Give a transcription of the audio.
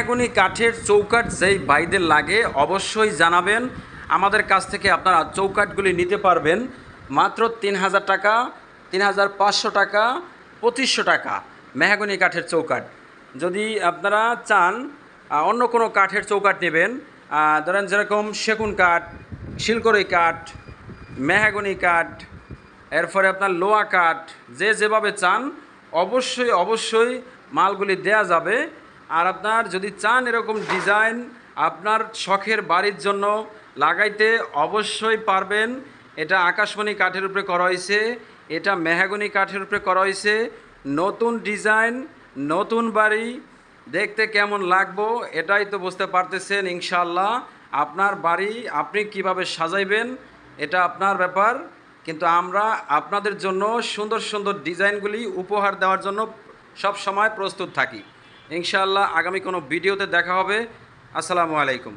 মেহাগুনি কাঠের চৌকাঠ যেই ভাইদের লাগে, অবশ্যই জানাবেন। আমাদের কাছ থেকে আপনারা চৌকাঠগুলি নিতে পারবেন। মাত্র তিন হাজার টাকা, তিন হাজার পাঁচশো টাকা, পঁচিশশো টাকা মেহাগুনি কাঠের চৌকাঠ। যদি আপনারা চান অন্য কোনো কাঠের চৌকাঠ নেবেন ধরেন যেরকম সেগুন কাঠ শিলকড়ই কাঠ, মেহাগুনি কাঠ, এরপরে আপনার লোয়া কাঠ, যে যেভাবে চান, অবশ্যই অবশ্যই মালগুলি দেয়া যাবে। আর আপনার যদি চান এরকম ডিজাইন আপনার শখের বাড়ির জন্য লাগাইতে অবশ্যই পারবেন। এটা আকাশমণি কাঠের উপরে করা হয়েছে এটা মেহাগনি কাঠের উপরে করা হয়েছে নতুন ডিজাইন, নতুন বাড়ি, দেখতে কেমন লাগবো এটাই তো বুঝতে পারতেছেন ইনশাল্লাহ আপনার বাড়ি আপনি কীভাবে সাজাইবেন এটা আপনার ব্যাপার। কিন্তু আমরা আপনাদের জন্য সুন্দর সুন্দর ডিজাইনগুলি উপহার দেওয়ার জন্য সব সময় প্রস্তুত থাকি। ইনশাআল্লাহ আগামী কোনো ভিডিওতে দেখা হবে। আসসালামু আলাইকুম।